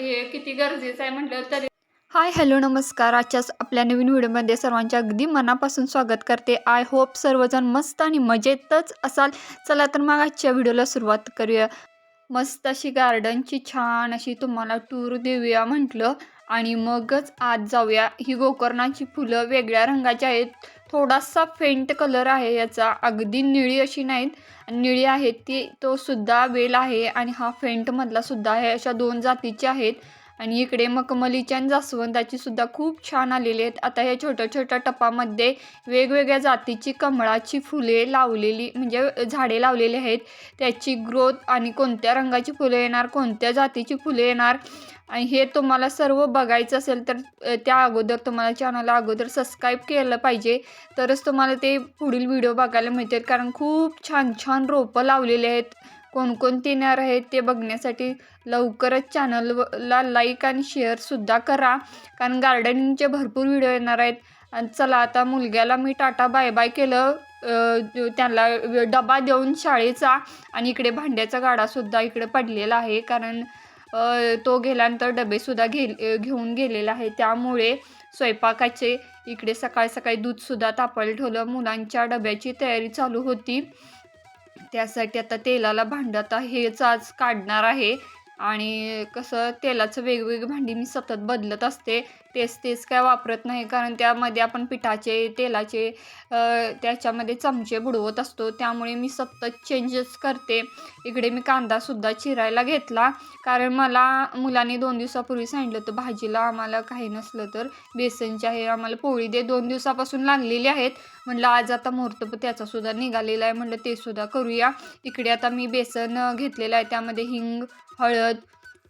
हे किती गरजेचं आहे म्हटलं तरी. हाय हॅलो नमस्कार. आजच्याच आपल्या नवीन व्हिडिओमध्ये सर्वांच्या अगदी मनापासून स्वागत करते. आय होप सर्वजण मस्त आणि मजेतच असाल. चला तर मग आजच्या व्हिडिओला सुरुवात करूया. मस्त अशी गार्डनची छान अशी तुम्हाला टूर देऊया म्हटलं. आणि मगच आत जाऊया. ही गोकर्णाची फुलं वेगळ्या रंगाची आहेत. थोडासा फेंट कलर आहे याचा. अगदी निळी अशी नाहीत. आणि निळी आहेत ती तो सुद्धा वेल आहे आणि हा फेंटमधला सुद्धा आहे. अशा दोन जातीचे आहेत. आणि इकडे मखमलीच्या आणि जास्वंदाची सुद्धा खूप छान आलेली आहेत. आता ह्या छोट्या छोट्या टपामध्ये वेगवेगळ्या जातीची कमळाची फुले लावलेली म्हणजे झाडे लावलेली आहेत. त्याची ग्रोथ आणि कोणत्या रंगाची फुले येणार कोणत्या जातीची फुले येणार आणि हे तुम्हाला सर्व बघायचं असेल तर त्या अगोदर तुम्हाला चॅनलला अगोदर सबस्क्राईब केलं पाहिजे. तरच तुम्हाला ते पुढील व्हिडिओ बघायला मिळतील. कारण खूप छान छान रोपं लावलेले आहेत. कोणकोणते येणार आहेत ते बघण्यासाठी लवकरच चॅनलला लाईक आणि शेअरसुद्धा करा. कारण गार्डनिंगचे भरपूर व्हिडिओ येणार आहेत. आणि चला आता मुलग्याला मी टाटा बाय बाय केलं. त्याला डबा देऊन शाळेचा आणि इकडे भांड्याचा गाडासुद्धा इकडे पडलेला आहे. कारण तो गेल्यानंतर डबेसुद्धा घे घेऊन गेलेला आहे. त्यामुळे स्वयंपाकाचे इकडे सकाळी सकाळी दूधसुद्धा तापायला ठेवलं. मुलांच्या डब्याची तयारी चालू होती. त्यासाठी आता तेलाला भांडत आता हेच आज काढणार आहे. आणि कसं तेलाचं वेगवेगळी भांडी मी सतत बदलत असते. तेच तेच काय वापरत नाही. कारण त्यामध्ये आपण पिठाचे तेलाचे त्याच्यामध्ये चमचे बुडवत असतो. त्यामुळे मी सतत चेंजेस करते. इकडे मी कांदासुद्धा चिरायला घेतला. कारण मला मुलांनी दोन दिवसापूर्वी सांगितलं होतं भाजीला आम्हाला काही नसलं तर बेसनचे आहे आम्हाला पोळी दे. दोन दिवसापासून लागलेली आहेत. म्हटलं आज आता मुहूर्त त्याचासुद्धा निघालेला आहे. म्हटलं ते सुद्धा करूया. इकडे आता मी बेसन घेतलेलं आहे. त्यामध्ये हिंग हळद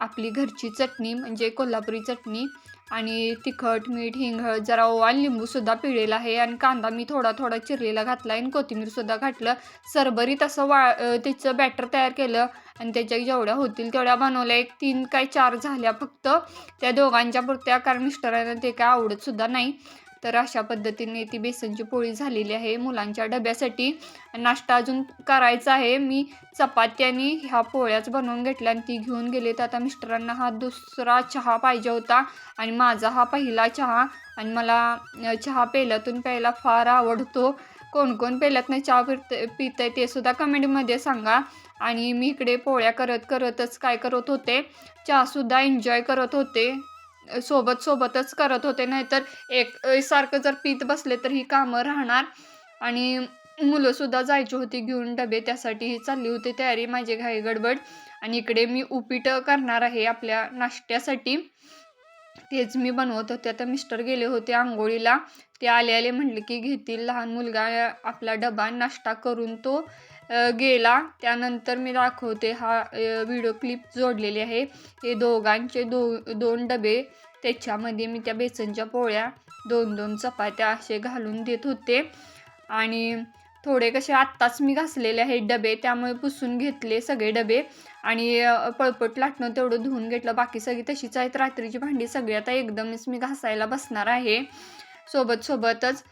आपली घरची चटणी म्हणजे कोल्हापुरी चटणी आणि तिखट मीठ हिंग हळद जरा ओवा लिंबूसुद्धा पिळेला आहे. आणि कांदा मी थोडा थोडा चिरलेला घातला आणि कोथिंबीरसुद्धा घातलं. सरबरीत असं वा त्याचं बॅटर तयार केलं आणि त्याच्या जेवढ्या होतील तेवढ्या बनवल्या. एक तीन काय चार झाल्या फक्त. त्या दोघांच्या पुरत्या कारण मिस्टरांना ते काय आवडतसुद्धा नाही. तर अशा पद्धतीने ती बेसनची पोळी झालेली आहे मुलांच्या डब्यासाठी. नाश्ता अजून करायचा आहे. मी चपात्यानी ह्या पोळ्याच बनवून घेतल्या आणि ती घेऊन गेले. तर आता मिस्टरांना हा दुसरा चहा पाहिजे होता आणि माझा हा पहिला चहा. आणि मला चहा पेल्यातून प्यायला फार आवडतो. कोण कोण पेल्यातनं चहा पित पित आहे ते सुद्धा कमेंटमध्ये सांगा. आणि मी इकडे पोळ्या करत करतच काय करत होते. चहासुद्धा एन्जॉय करत होते. सोबत सोबतच करत होते. नाहीतर एक सारखं जर पीत बसले तर ही कामं राहणार. आणि मुलंसुद्धा जायची होती घेऊन डबे. त्यासाठी ही चालली होती तयारी माझी घाई गडबड. आणि इकडे मी उपीट करणार आहे आपल्या नाश्त्यासाठी. तेच मी बनवत होते. आता मिस्टर गेले होते आंघोळीला. ते आले आले म्हटले की घेतील लहान मुलगा आपला डबा नाश्ता करून तो गेला. त्यानंतर मी दाखवते हा व्हिडिओ क्लिप जोडलेली आहे. हे दोघांचे दो दोन डबे. त्याच्यामध्ये मी त्या बेसनच्या पोळ्या दोन दोन चपात्या असे घालून देत होते. आणि थोडे कसे आत्ताच मी घासलेले आहेत डबे त्यामुळे पुसून घेतले सगळे डबे. आणि पळपट लाटणं तेवढं धुवून घेतलं. बाकी सगळी तशीच आहेत. रात्रीची भांडी सगळी आता एकदमच मी घासायला बसणार आहे. सोबत सोबतच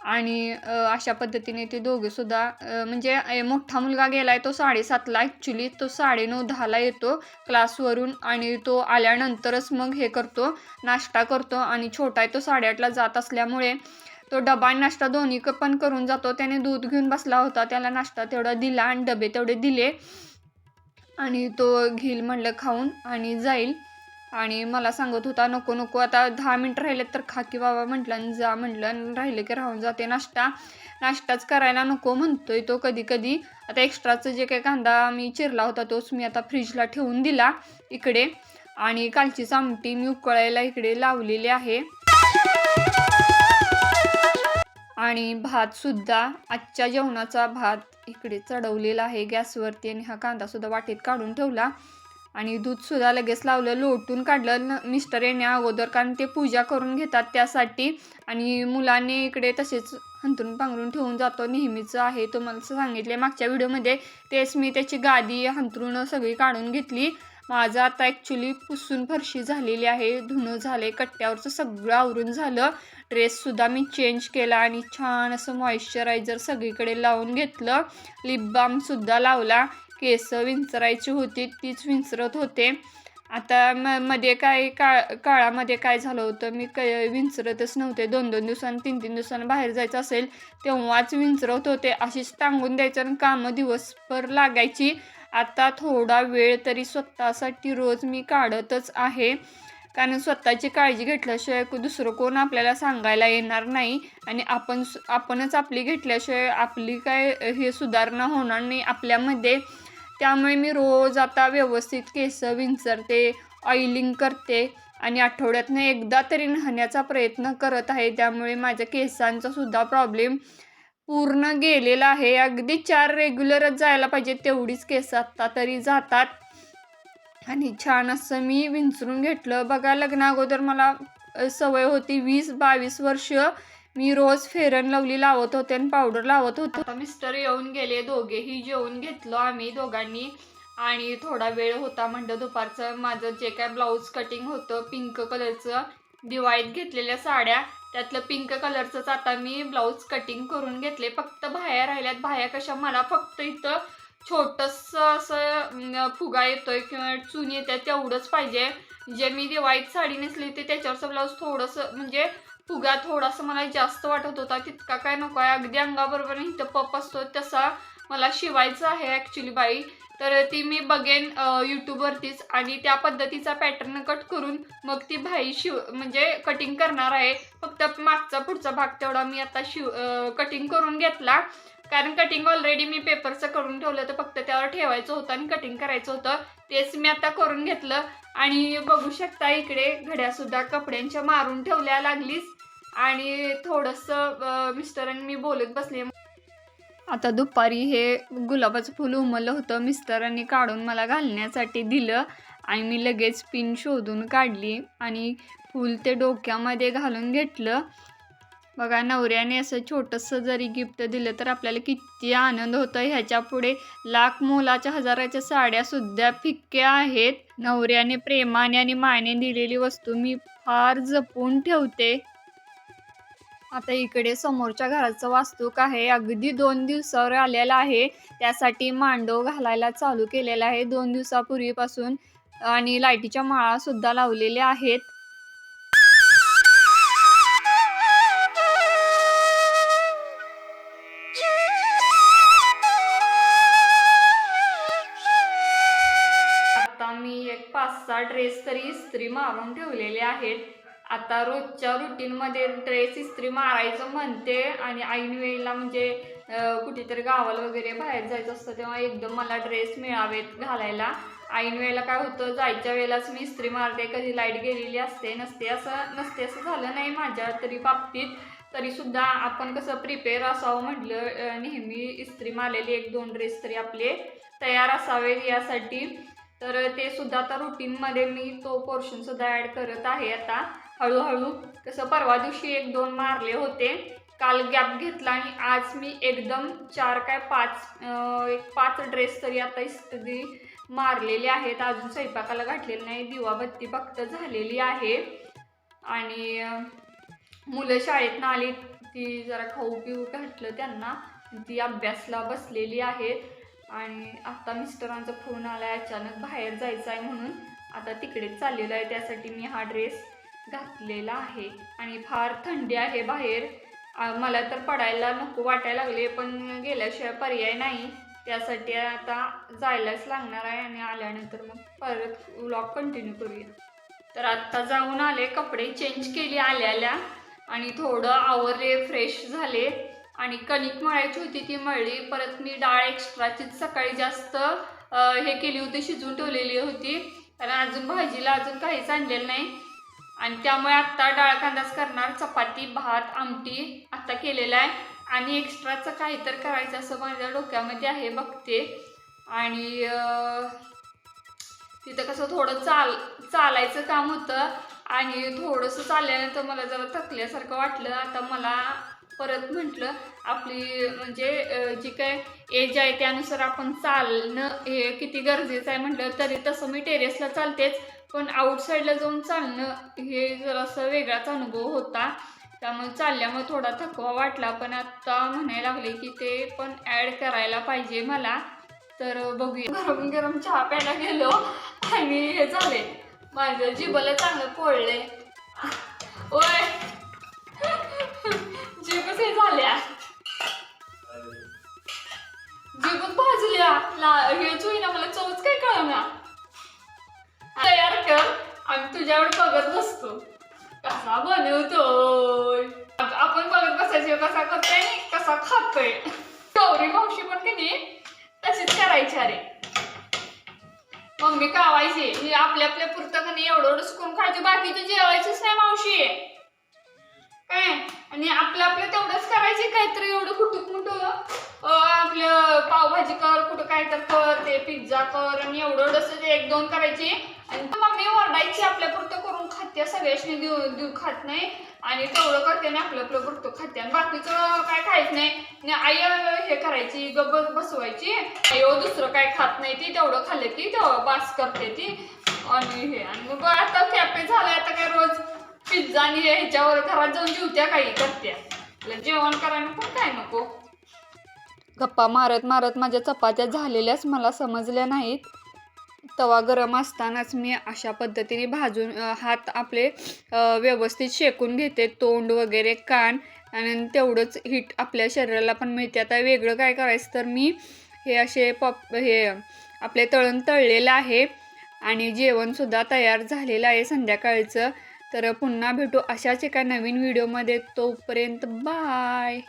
आणि अशा पद्धतीने ते दोघेसुद्धा म्हणजे मोठा मुलगा गेला आहे तो साडेसातला ॲक्च्युली तो साडेनऊ दहाला येतो क्लासवरून आणि तो आल्यानंतरच मग हे करतो नाश्ता करतो आणि छोटा आहे तो साडेआठला जात असल्यामुळे तो डबा आणि नाश्ता दोन्ही क- पण करून जातो. त्याने दूध घेऊन बसला होता त्याला नाश्ता तेवढा दिला आणि डबे तेवढे दिले आणि तो घेईल म्हणलं खाऊन आणि जाईल. आणि मला सांगत होता नको नको आता दहा मिनटं राहिले तर खा की बाबा म्हटलं आणि जा म्हटलं आणि राहिले की राहून जाते नाश्ता नाश्ताच करायला नको म्हणतोय तो कधी कधी आता एक्स्ट्राचं जे काही कांदा मी चिरला होता तोच मी आता फ्रीजला ठेवून दिला इकडे. आणि कालचीच आमटी मी उकळायला इकडे लावलेली आहे. आणि भातसुद्धा आजच्या जेवणाचा भात इकडे चढवलेला आहे गॅसवरती. आणि हा कांदासुद्धा वाटेत काढून ठेवला. आणि दूधसुद्धा लगेच लावलं लोटून काढलं. न मिस्टर येण्या अगोदर कारण ते पूजा करून घेतात त्यासाठी. आणि मुलांनी इकडे तसेच हंतरून पांघरून ठेवून जातो. नेहमीचं आहे तुम्हाला सांगितले मागच्या व्हिडिओमध्ये तेच मी त्याची गादी हंतरून सगळी काढून घेतली. माझं आता ॲक्च्युली पुसून फरशी झालेली आहे धुणं झाले कट्ट्यावरचं सगळं आवरून झालं. ड्रेससुद्धा मी चेंज केला आणि छान असं मॉइश्चरायझर सगळीकडे लावून घेतलं. लिप बामसुद्धा लावला. केस विंचरायची होती तीच विंचरत होते. आता म मध्ये काय काळ काळामध्ये काय झालं होतं मी क विंचरतच नव्हते. दोन दोन दिवसांनी तीन तीन दिवसांनी बाहेर जायचं असेल तेव्हाच विंचरत होते. अशीच टांगून द्यायचं आणि कामं दिवसभर लागायची. आता थोडा वेळ तरी स्वतःसाठी रोज मी काढतच आहे. कारण स्वतःची काळजी घेतल्याशिवाय दुसरं कोण आपल्याला सांगायला येणार नाही. आणि आपण आपणच आपली घेतल्याशिवाय आपली काय हे सुधारणा होणार नाही. आपल्यामध्ये त्यामुळे मी रोज आता व्यवस्थित केस विंचरते ऑइलिंग करते आणि आठवड्यातनं एकदा तरी न्हाण्याचा प्रयत्न करत आहे. त्यामुळे माझ्या केसांचा सुद्धा प्रॉब्लेम पूर्ण गेलेला आहे. अगदी चार रेग्युलरच जायला पाहिजे तेवढीच केस आत्ता तरी जातात. आणि छान असं मी विंचरून घेतलं. बघा लग्ना अगोदर मला सवय होती वीस बावीस वर्ष मी रोज फेरन लवली लावत होते आणि पावडर लावत होते. आता मिस्टर येऊन गेले दोघेही जेवून घेतलो आम्ही दोघांनी. आणि थोडा वेळ होता म्हणलं दुपारचं. माझं जे काय ब्लाऊज कटिंग होतं पिंक कलरचं दिवाळीत घेतलेल्या साड्या त्यातलं पिंक कलरचंच आता मी ब्लाऊज कटिंग करून घेतले. फक्त बाहेर राहिल्यात. बाह्या कशा मला फक्त इथं छोटंसं असं फुगा येतोय किंवा चून येते तेवढंच पाहिजे. जे मी दिवाळीत साडी नेसली होती त्याच्यावरचं ब्लाऊज थोडंसं म्हणजे फुगा थोडासा मला जास्त वाटत होता तितका काय नको आहे. अगदी अंगाबरोबर इथं पप असतो तसा मला शिवायचा आहे ॲक्च्युली बाई. तर ती मी बघेन यूट्यूबवरतीच आणि त्या पद्धतीचा पॅटर्न कट करून मग ती भाई शिव म्हणजे कटिंग करणार आहे. फक्त मागचा पुढचा भाग तेवढा मी आता शिव कटिंग करून घेतला. कारण कटिंग ऑलरेडी मी पेपरचं करून ठेवलं तर फक्त त्यावर ठेवायचं होतं आणि कटिंग करायचं होतं. तेच मी आता करून घेतलं. आणि बघू शकता इकडे घड्यासुद्धा कपड्यांच्या मारून ठेवल्या लागलीच. आणि थोडंसं मिस्टरांनी मी बोलत बसले. आता दुपारी हे गुलाबाचं फुल उमललं होतं. मिस्टरांनी काढून मला घालण्यासाठी दिलं आणि मी लगेच पिन शोधून काढली आणि फूल ते डोक्यामध्ये घालून घेतलं. बघा नवऱ्याने असं छोटंसं जरी गिफ्ट दिलं तर आपल्याला किती आनंद होतो. ह्याच्या पुढे लाख मोलाच्या हजाराच्या साड्यासुद्धा फिक्क्या आहेत. नवऱ्याने प्रेमाने आणि मायने दिलेली वस्तू मी फार जपून ठेवते. आता इकडे समोरच्या घराचं वास्तूक आहे. अगदी दोन दिवसावर आलेला आहे. त्यासाठी मांडव घालायला चालू केलेला आहे. दोन दिवसापूर्वीपासून आणि लाईटीच्या माळा सुद्धा लावलेल्या आहेत. आता मी एक पाच सहा ड्रेस तरी इस्त्री मारून ठेवलेले आहेत. आता रोजच्या रुटीनमध्ये ड्रेस इस्त्री मारायचं म्हणते आणि ऐन वेळेला म्हणजे कुठेतरी गावाला वगैरे बाहेर जायचं असतं तेव्हा एकदम मला ड्रेस मिळावेत घालायला. ऐन वेळेला काय होतं जायच्या वेळेलाच मी इस्त्री मारते कधी लाइट गेलेली असते नसते असं नसते असं झालं नाही माझ्या तरी बाबतीत. तरीसुद्धा आपण कसं प्रिपेअर असावं म्हटलं नेहमी इस्त्री मारलेली एक दोन ड्रेस तरी आपले तयार असावे यासाठी. तर ते सुद्धा आता रुटीनमध्ये मी तो पोर्शनसुद्धा ॲड करत आहे आता. हळूहळू. तसं परवा दिवशी एक दोन मारले होते. काल गॅप घेतला आणि आज मी एकदम चार काय पाच एक पाच ड्रेस तरी आता इस्त्री मारलेले आहेत. अजून स्वयंपाकाला घातलेले नाही. दिवाबत्ती फक्त झालेली आहे. आणि मुलं शाळेतनं आली. ती जरा खाऊ पिऊ घातलं त्यांना. ती अभ्यासला बसलेली आहेत आणि आता मिस्टरांचा फोन आला अचानक बाहेर जायचं आहे म्हणून. आता तिकडेच चाललेलं आहे. त्यासाठी मी हा ड्रेस घातलेला आहे. आणि फार थंडी आहे बाहेर. मला तर पडायला नको वाटायला लागले पण गेल्याशिवाय पर्याय नाही. त्यासाठी आता जायलाच लागणार आहे आणि आल्यानंतर मग परत व्लॉग कंटिन्यू करूया. तर आत्ता जाऊन आले कपडे चेंज केले आल्याला. आणि थोडं आवरले फ्रेश झाले. आणि कणिक मळायची होती ती मळली. परत मी डाळ एक्स्ट्राचीच सकाळी जास्त हे केली होती शिजवून ठेवलेली होती. कारण अजून भाजीला अजून काहीच आणलेलं नाही. आणि त्यामुळे आत्ता डाळ कांदाच करणार चपाती भात आमटी आत्ता केलेला आहे. आणि एक्स्ट्राचं काहीतरी करायचं असं माझ्या डोक्यामध्ये आहे बघते. आणि तिथं कसं थोडं चाल चालायचं काम होतं. आणि थोडंसं चालल्यानंतर मला जरा थकल्यासारखं वाटलं. आता मला परत म्हटलं आपली म्हणजे जी काय एज आहे त्यानुसार आपण चालणं हे किती गरजेचं आहे म्हटलं तरी तसं मी टेरेसला चालतेच. पण आउटसाईडला जाऊन चालणं हे जरासं वेगळाच अनुभव होता. त्यामुळे चालल्यामुळे थोडा थकवा वाटला पण आत्ता म्हणायला लागले की ते पण ॲड करायला पाहिजे मला. तर बघूया. गरम गरम चहा प्यायला गेलो आणि हे झाले. माझं जिबला चांगलं पोळले ओय! जिबच हे झाल्या. जिबच भाजल्या. ला हेच होईना मला चवच काय कळना. तयार कर. आम्ही तुझ्यावर बघत बसतो. कसा बनवतोय? आपण बघत बसायचे कसा करतोय आणि कसा खातोय. गौरी मावशी पण की नाही तशीच करायची अरे. मम्मी कावायची ही आपल्या आपल्या पुरतं का नाही एवढं एवढं सुकून खायची बाकीचे जेवायचीच नाही मावशी. काय? आणि आपलं आपलं तेवढंच करायचे काहीतरी एवढं कुठं कुठं. आपलं पावभाजी कर कुठं काय तर कर ते पिझ्झा कर आणि एवढं एवढंच एक दोन करायचे. मम्मी ओरडायची आपल्या पुरतं करून खाते सगळ्याशी देऊ देऊ खात नाही. आणि तेवढं करते आणि आपलं आपलं पुरतं खाते आणि बाकीचं काय खायचं नाही. आई हे करायची गब बसवायची. आई दुसरं काय खात नाही ती तेवढं खाल्लं की तेव्हा बास करते ती. आणि हे आणि मग आता कॅफे झालाय आता काय रोज पिझ्झा आणि ह्याच्यावर घरात जाऊन जेवत्या काही करत्या. जेवण करायला पण काय नको. गप्पा मारत मारत माझ्या चपात्या झालेल्याच मला समजल्या नाहीत. तवा गरम असतानाच मी अशा पद्धतीने भाजून हात आपले व्यवस्थित शेकून घेते. तोंड वगैरे कान आणि तेवढंच हीट आपल्या शरीराला पण मिळते. आता वेगळं काय करायचं तर मी हे असे पॉप हे आपले तळण तळलेलं आहे आणि जेवणसुद्धा तयार झालेलं आहे संध्याकाळचं. तर पुन्हा भेटू अशाच एका नवीन व्हिडिओमध्ये. तोपर्यंत बाय!